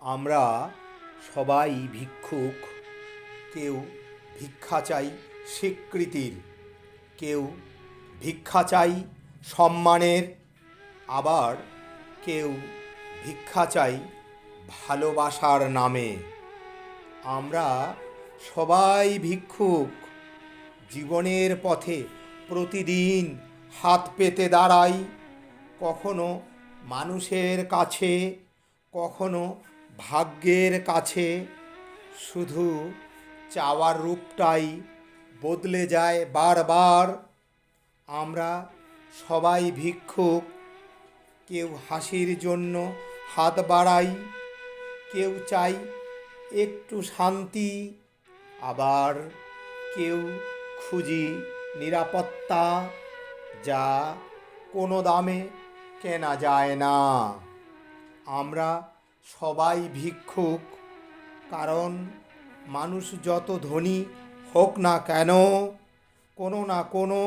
আমরা সবাই ভিক্ষুক। কেউ ভিক্ষা চাই স্বীকৃতির। কেউ ভিক্ষা চাই সম্মানের। আবার কেউ ভিক্ষা চাই ভালোবাসার নামে। আমরা সবাই ভিক্ষুক। জীবনের পথে প্রতিদিন হাত পেতে দাঁড়াই। কখনো মানুষের কাছে, কখনো ভাগ্যের কাছে শুধু চাওয়ার রূপটাই বদলে যায় বারবার। আমরা সবাই ভিক্ষুক, কেউ হাসির জন্য হাত বাড়াই, কেউ চাই একটু শান্তি, আবার কেউ খুঁজি নিরাপত্তা যা কোনো দামে কেনা যায় না। আমরা সবাই ভিক্ষুক, কারণ মানুষ যত ধনী হোক না কেন, কোনো না কোনো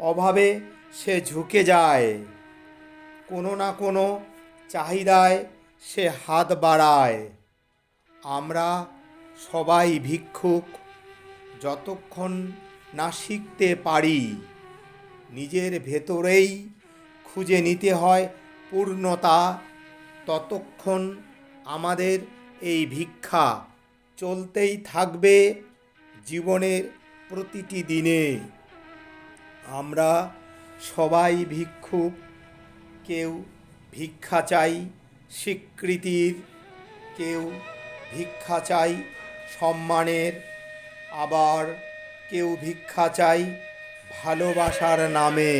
অভাবে সে ঝুঁকে যায়। কোনো না কোনো চাহিদায় সে হাত বাড়ায়। আমরা সবাই ভিক্ষুক, যতক্ষণ না শিখতে পারি, নিজের ভেতরেই খুঁজে নিতে হয় পূর্ণতা, ততক্ষণ আমাদের এই ভিক্ষা চলতেই থাকবে জীবনের প্রতিটি দিনে। আমরা সবাই ভিক্ষুক, কেউ ভিক্ষা চাই স্বীকৃতির, কেউ ভিক্ষা চাই সম্মানের, আবার কেউ ভিক্ষা চাই ভালোবাসার নামে।